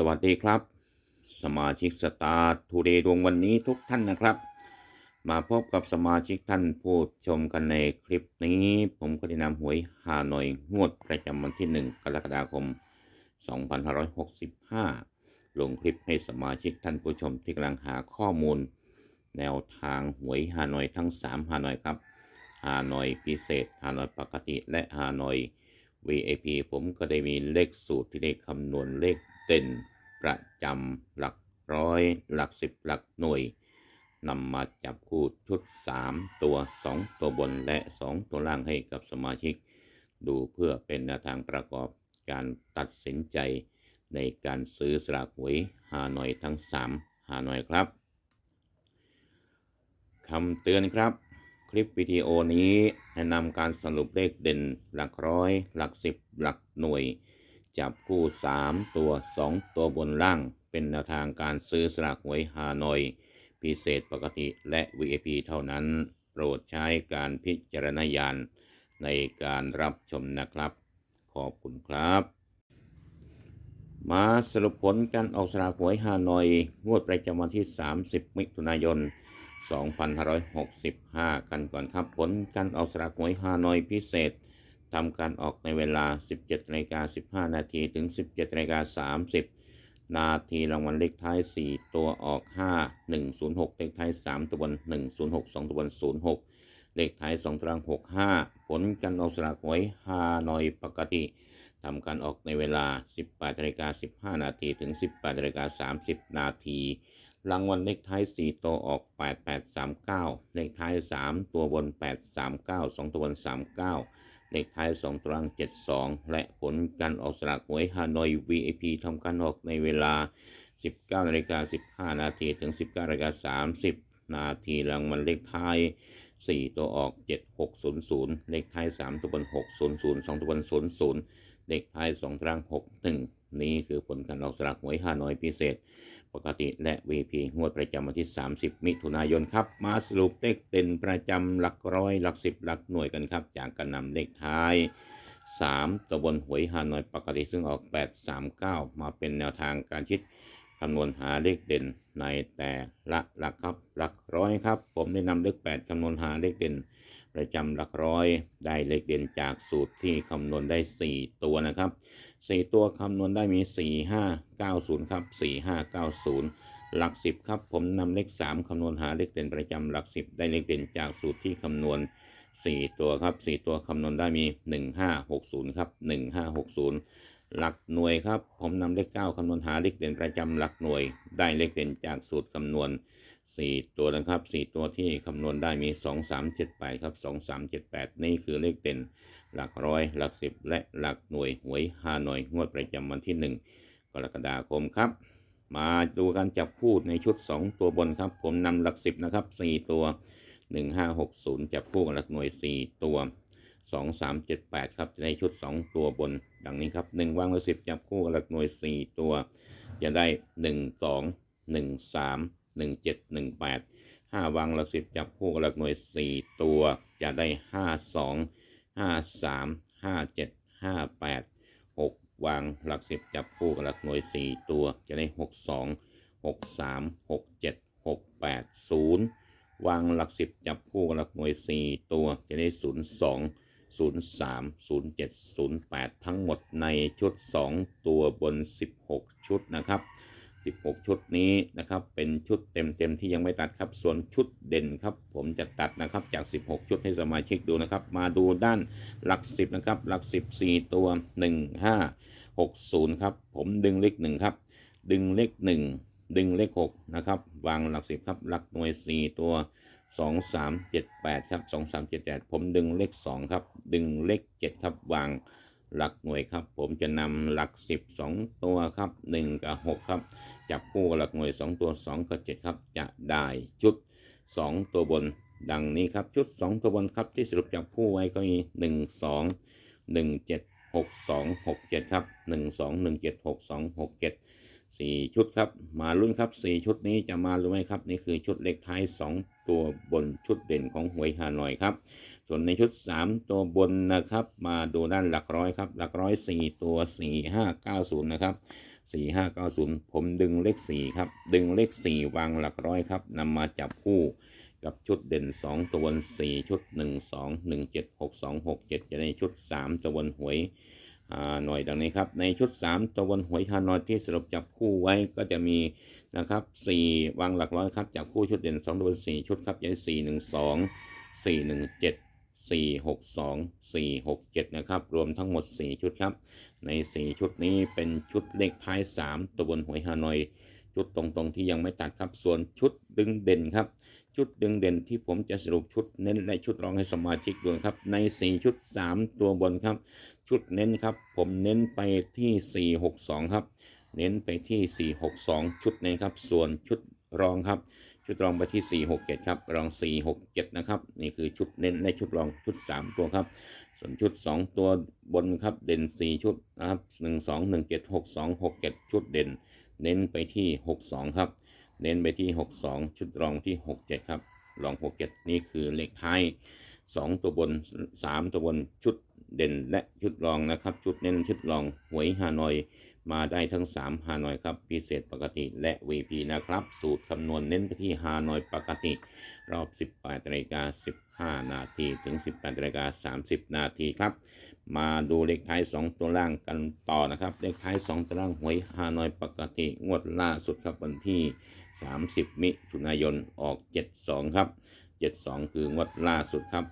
สวัสดีครับ สมาชิกสตาร์ทูเดย์ดวงวันนี้ทุกท่านนะครับ มาพบกับสมาชิกท่านผู้ชมกันในคลิปนี้ ผมก็ได้นำหวยฮานอยงวดประจำวันที่ 1 กรกฎาคม 2565 ลงคลิปให้สมาชิกท่านผู้ชมที่กำลังหาข้อมูล แนวทางหวยฮานอยทั้ง 3 ฮานอยครับฮานอยพิเศษฮานอยปกติและฮานอย VIP ผมก็ได้มีเลขสูตรที่ได้คำนวณเลข เด่นประจำหลักร้อยหลักสิบหลักหน่วยนำมาจับคู่ชุด 3 ตัว 2 ตัวบนและ 2 ตัวล่างให้กับสมาชิก ดูเพื่อเป็นแนวทางประกอบการตัดสินใจ ในการซื้อสลากหวยฮานอยทั้ง3ฮานอยครับคำเตือนครับ คลิปวิดีโอนี้แนะนำการสรุปเลขเด่นหลักร้อย หลักสิบหลักหน่วย จับคู่ 3 ตัว 2 ตัวบนล่าง เป็นแนวทางการซื้อสลากหวยฮานอย พิเศษปกติและ VIP เท่านั้น โปรดใช้การพิจารณญาณในการรับชมนะครับ ขอบคุณครับ มาสรุปผลการออกสลากหวยฮานอย งวดประจำวันที่ 30 มิถุนายน2565 กันก่อนครับผลการออกสลากหวยฮานอยพิเศษ ทำการออกในเวลา 17นาฬิกา15 นาทีถึง 17นาฬิกา30 นาทีรางวัลเลขท้าย 4 ตัวออก 5 106 เลขท้าย 3 ตัวบน 106 2 ตัวบน 06 เลขท้าย 2ตาราง65 ผลการออกสลากหวยฮานอยปกติทำการออกในเวลา 18นาฬิกา15 นาทีถึง 18นาฬิกา30 นาทีรางวัลเลขท้าย 4 ตัวออก 8839 เลขท้าย 3 ตัวบน 839 2 ตัวบน 39 เลขท้าย 2ตาราง 72 และผลการออกสลากหวยฮานอย VIP ทำการออกในเวลา 19นาฬิกา15 นาทีถึง 19นาฬิกา30 นาทีรางวัลเลขท้าย 4 ตัวออก 7600 เลขท้าย 3 ตัวบน 600 2 ตัวบน 00 เลขท้าย 2ตาราง 61 นี่คือผลการออกสลากหวยฮานอยพิเศษ ปกติและ VP งวดประจำวันที่ 30 มิถุนายนครับ มาสรุปเลขเด่นประจำหลักร้อยหลักสิบหลักหน่วยกันครับ จากการนำเลขท้าย 3 ตัวบนหวยฮานอยปกติซึ่งออก 839 มาเป็นแนวทางการคิดคำนวณหาเลขเด่นในแต่ละหลักครับหลักร้อยครับ ผมได้นำเลข 8คำนวณหาเลขเด่น ประจำหลักร้อย ได้เลขเด่นจากสูตรที่คำนวณได้ 4 ตัวนะครับ 4 ตัวคำนวณได้มี 4 5 9 0 ครับ 4 5 9 0 หลัก 10 ครับ ผมนำเลข 3คำนวณหาเลขเด่นประจำหลัก 10 ได้เลขเด่นจากสูตรที่คำนวณ 4 ตัวครับ 4 ตัวคำนวณได้มี 1 5 6 0 ครับ 1 5 6 0 หลักหน่วยครับ ผมนำเลข 9คำนวณหาเลขเด่นประจำหลักหน่วย ได้เลขเด่นจากสูตรคำนวณ 4 ตัวนะครับ 4 ตัวที่คำนวณได้มี 2 3 7 8ครับ2 3 7 8 นี่คือเลขเด่นหลักร้อย หลักสิบและหลักหน่วยหวยฮาหน่อยงวดประจำวันที่ 1 กรกฎาคมครับ มาดูการจับคู่ในชุด 2 ตัวบนครับ ผมนำหลักสิบนะครับ4ตัว 1560 จับคู่กับหลักหน่วย 4 ตัว 2378 ครับจะได้ชุด 2 ตัวบน ดังนี้ครับ 1วางหลักสิบจับคู่กับหลักหน่วย 4 ตัว จะได้ 1 2 1 3 1 7 1 8 5 วางหลักสิบจับคู่กับหลักหน่วย 4 ตัวจะได้ 5 2ห้าสามห้าเจ็ดห้าแปดหกวางหลักสิบจับคู่กับหลักหน่วยสี่ตัวจะได้หกสองหกสามหกเจ็ดหกแปดศูนย์วางหลักสิบจับคู่กับหลักหน่วยสี่ตัวจะได้ศูนย์สองศูนย์สามศูนย์เจ็ดศูนย์แปดทั้งหมดในชุดสองตัวบนสิบหกชุดนะครับ 16 ชุดนี้นะครับ เป็นชุดเต็มๆที่ยังไม่ตัดครับ ส่วนชุดเด่นครับ ผมจะตัดนะครับจาก 16 ชุดให้สมาชิกดูนะครับ มาดูด้านหลัก 10 นะครับ หลัก 10 4 ตัว 1 5 6 0 ครับ ผมดึงเลข1ครับ ดึงเลข 1 ดึงเลข 6 นะครับ วางหลัก 10 ครับ หลักหน่วย 4 ตัว 2 3 7 8 ครับ 2 3 7 8 ผมดึงเลข 2 ครับ ดึงเลข 7 ครับ วาง หลักหน่วยครับ ผมจะนำหลัก 10 2 ตัวครับ 1 กับ 6 ครับ จับคู่หลักหน่วย 2 ตัว 2 กับ 7 ครับ จะได้ชุด 2 ตัวบนดังนี้ครับ ชุด 2 ตัวบนครับที่สรุปจับคู่ไว้ก็มี 1 2 1 7 6 2 6 7 ครับ 1 2 1 7 6 2 6 7 4 ชุดครับ มาลุ้นครับ 4 ชุดนี้จะมาหรือไม่ครับ นี่คือชุดเลขท้าย 2 ตัวบนชุดเด่นของหวยฮานอยครับ ส่วนในชุด 3 ตัวบนนะครับ มาดูด้านหลักร้อยครับหลักร้อย 4 ตัว 4 5 9 0 นะครับ 4590 ผมดึงเลข 4 ครับ ดึงเลข 4 วางหลักร้อยครับนำมาจับคู่กับชุดเด่น 2 ตัวบน 4 ชุด 1 2 1 7 6 2 6 7 จะในชุด 3 ตัวบนหวยอ่าหน่อยดังนี้ครับ ในชุด 3 ตัวบนหวยฮานอยที่สรุปจับคู่ไว้ก็จะมีนะครับ 4 วางหลักร้อยครับจับคู่ชุดเด่น 2 ตัวบน 4 ชุดครับจะได้4 1 2 4 1 7 4 6 2 4 6 7 นะครับ รวมทั้งหมด 4 ชุดครับ ใน 4 ชุดนี้เป็นชุดเลขท้าย 3 ตัวบนหวยฮานอยชุดตรงๆที่ยังไม่ตัดครับ ส่วนชุดดึงเด่นครับ ชุดดึงเด่นที่ผมจะสรุปชุดเน้นและชุดรองให้สมาชิกดูครับ ใน 4 ชุด 3 ตัวบนครับ ชุดเน้นครับ ผมเน้นไปที่ 462 ครับ เน้นไปที่ 462 ชุดเน้นครับ ส่วนชุดรองครับ ชุดรองไปที่ 467 ครับรอง 467 นะครับ นี่คือชุดเน้นและชุดรองชุด 3 ตัวครับ ส่วนชุด 2 ตัวบนครับเด่น 4 ชุดนะครับ 1 2 1 7 6 2 6 7 ชุดเด่น เน้นไปที่ 62 ครับ เน้นไปที่ 62 ชุดรองที่ 67 ครับรอง 67 นี่คือเลขท้าย 2 ตัวบน 3 ตัวบนชุดเด่นและชุดรองนะครับ ชุดเน้นชุดรองหวยฮานอย มาได้ทั้ง3ฮานอยครับ พิเศษปกติและ VP นะครับ สูตรคำนวณเน้นไปที่ฮานอยปกติ รอบ 18นาฬิกา15 นาทีถึง 18นาฬิกา30 นาทีครับ มาดูเลขท้าย 2 ตัวล่างกันต่อนะครับ เลขท้าย 2 ตัวล่างหวยฮานอยปกติ งวดล่าสุดครับวันที่ 30 มิถุนายนออก 72 ครับ 72 คืองวดล่าสุดครับ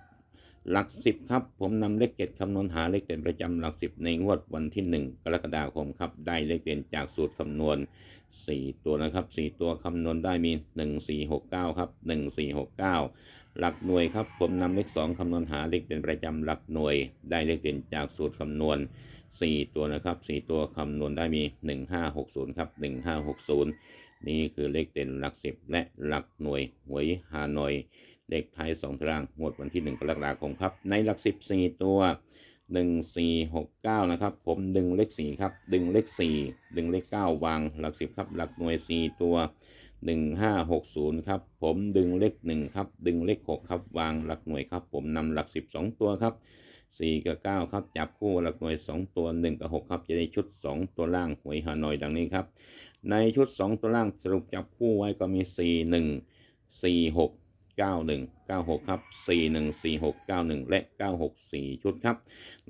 หลักสิบครับ ผมนำเลขเจ็ดคำนวณหาเลขเด่นประจำหลักสิบในงวดวันที่1กรกฎาคมครับ ได้เลขเด่นจากสูตรคำนวณ4ตัวนะครับ4ตัวคำนวณได้มี1 4 6 9ครับ1 4 6 9หลักหน่วยครับ ผมนำเลข2คำนวณหาเลขเด่นประจำหลักหน่วย ได้เลขเด่นจากสูตรคำนวณ4ตัวนะครับ4ตัวคำนวณได้มี1560ครับ1560นี่คือเลขเด่นหลักสิบและหลักหน่วยหวยฮานอย เลขท้ายสองตารางงวดวันที่ 1 กรกฎาคมครับ ในหลัก 14 ตัว 1 4 6 9 นะครับ ผมดึงเลข 4 ครับ ดึงเลข 4 ดึงเลข 9 วางหลัก 10 ครับ หลักหน่วย 4 ตัว 1560 ครับ ผมดึงเลข 1 ครับ ดึงเลข 6 ครับ วางหลักหน่วยครับ ผมนำหลัก 12 ตัวครับ4กับ9ครับจับคู่หลักหน่วย 2 ตัว 1 กับ 6 ครับ จะได้ชุด 2 ตัวล่างหวยฮานอยดังนี้ครับ ในชุด 2 ตัวล่างสรุปจับคู่ไว้ก็มี 4 1 4 6 91 96 ครับ 41 46 91 และ 96 4 ชุดครับ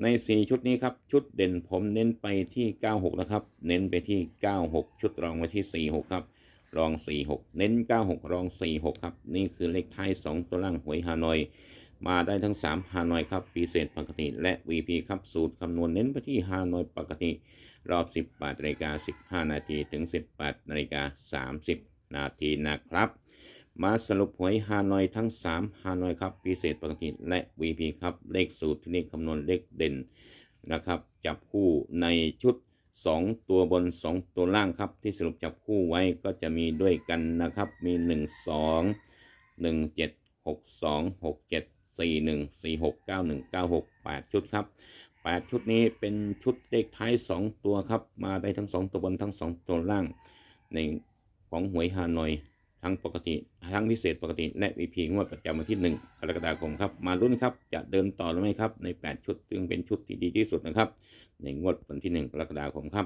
ใน 4 ชุดนี้ครับ ชุดเด่นผมเน้นไปที่ 96 นะครับ เน้นไปที่ 96 ชุดรองไว้ที่ 46 ครับ รอง 46 เน้น 96 รอง 46 ครับ นี่คือเลขท้าย 2 ตัวล่างหวยฮานอย มาได้ทั้ง 3 ฮานอยครับปีเศษปกติ และ VP ครับ สูตรคำนวณเน้นไปที่ฮานอยปกติ รอบ 18นาฬิกา15 นาที ถึง 18นาฬิกา30 นาทีนะครับ มาสรุปหวยฮานอยทั้ง 3 ฮานอยครับ พิเศษปกติและ VP ครับ เลขสูตรที่นี่คำนวณเลขเด่นนะครับ จับคู่ในชุด 2 ตัวบน 2 ตัวล่างครับ ที่สรุปจับคู่ไว้ก็จะมีด้วยกันนะครับ มี 1 2 1 7 6 2 6 7 4 1 4 6 9 1 9 6 8 ชุดครับ 8 ชุดนี้เป็นชุดเลขท้าย 2 ตัวครับ มาได้ทั้ง 2 ตัวบนทั้ง 2 ตัวล่างในของหวยฮานอย ทั้งปกติ ทั้งพิเศษปกติและ VP งวดประจำวันที่ 1 กรกฎาคมครับ มาลุ้นครับ จะเดินต่อหรือไม่ครับ ใน 8 ชุด ซึ่งเป็นชุดที่ดีที่สุดนะครับในงวดวันที่ 1 กรกฎาคมครับ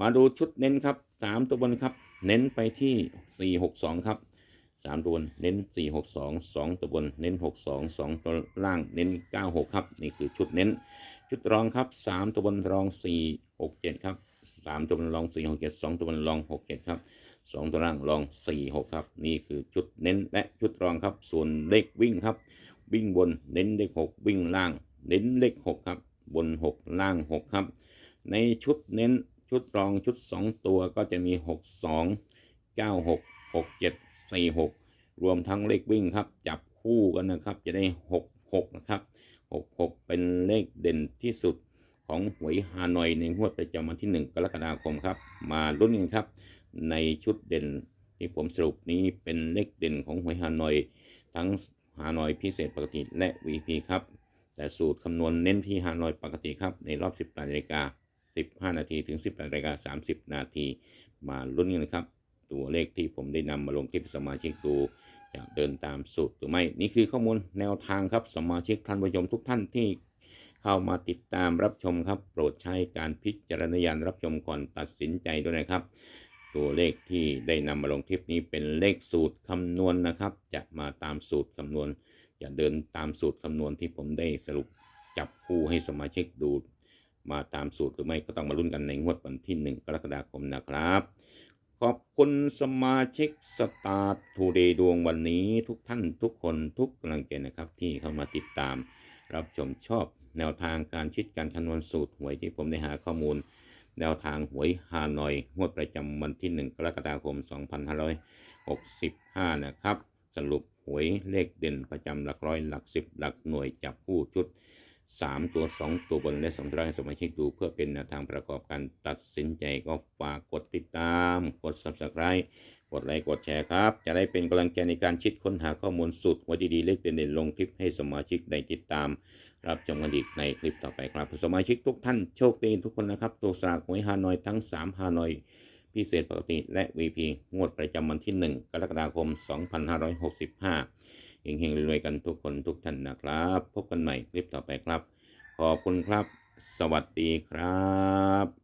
มาดูชุดเน้นครับ 3 ตัวบนครับ เน้นไปที่ 462 ครับ 3 ตัวบนเน้น 462 2 ตัวบน เน้น 62 2 ตัวล่าง เน้น 96 ครับ นี่คือชุดเน้น ชุดรองครับ 3 ตัวบนรอง 467 ครับ 3 ตัวบนรอง 467 2 ตัวบนรอง 67 ครับ สองตัวล่างรองสี่หกครับ นี่คือชุดเน้นและชุดรองครับ ส่วนเลขวิ่งครับ วิ่งบนเน้นเลขหกวิ่งล่าง เน้นเลขหกครับ บนหกล่างหกครับ ในชุดเน้นชุดรองชุดสองตัวก็จะมีหกสองเก้าหกหกเจ็ดสี่หกรวมทั้งเลขวิ่งครับ จับคู่กันนะครับ จะได้หกหกนะครับหกหกเป็นเลขเด่นที่สุดของหวยฮานอยในงวดประจำวันที่ 1 กรกฎาคมครับ มาลุ้นกันครับ ในชุดเด่นที่ผมสรุปนี้เป็นเลขเด่นของหวยฮานอย ทั้งฮานอยพิเศษปกติและ VP ครับ แต่สูตรคำนวณเน้นที่ฮานอยปกติครับ ในรอบ 18นาฬิกา15 นาทีถึง 18นาฬิกา30 นาทีมาลุ้นกันครับ ตัวเลขที่ผมได้นำมาลงคลิปสมาชิกดูจะเดินตามสูตรหรือไม่ นี่คือข้อมูลแนวทางครับสมาชิกท่านผู้ชมทุกท่านที่เข้ามาติดตามรับชมครับ โปรดใช้การพิจารณญาณรับชมก่อนตัดสินใจด้วยนะครับ ตัวเลขที่ได้นำมาลงคลิปนี้เป็นเลขสูตรคำนวณนะครับ จะมาตามสูตรคำนวณอย่าเดินตามสูตรคำนวณที่ผมได้สรุปจับคู่ให้สมาชิกดูมาตามสูตรหรือไม่ก็ต้องมาลุ้นกันในงวดวันที่ 1 กรกฎาคมนะครับ ขอบคุณสมาชิกสตาร์ทูเดย์ดวงวันนี้ทุกท่านทุกคนทุกกำลังใจนะครับ ที่เข้ามาติดตาม รับชมชอบแนวทางการคิดการคำนวณสูตรหวยที่ผมได้หาข้อมูล แนวทางหวยฮานอยงวดประจำวันที่ 1 กรกฎาคม 2565 นะครับ สรุปหวยเลขเด่นประจำหลักร้อยหลักสิบหลักหน่วยจับคู่ชุด 3 ตัว 2 ตัวบนและ2ตัวให้สมาชิกดูเพื่อเป็นแนวทางประกอบการตัดสินใจก็ฝากกดติดตาม กด subscribe กดไลค์กดแชร์ครับ จะได้เป็นกำลังใจในการคิดค้นหาข้อมูลสุดหัวดีๆเลขเด่นๆลงคลิปให้สมาชิกได้ติดตาม รับชมกันอีกในคลิปต่อไปครับสมาชิกทุกท่านโชคดีทุกคนนะครับตัวสลากหวยฮานอยทั้ง 3 ฮานอย พิเศษปกติและ VP งวดประจำวันที่ 1 กรกฎาคม 2565เฮงๆรวยๆกันทุกคนทุกท่านนะครับ พบกันใหม่คลิปต่อไปครับ ขอบคุณครับ สวัสดีครับ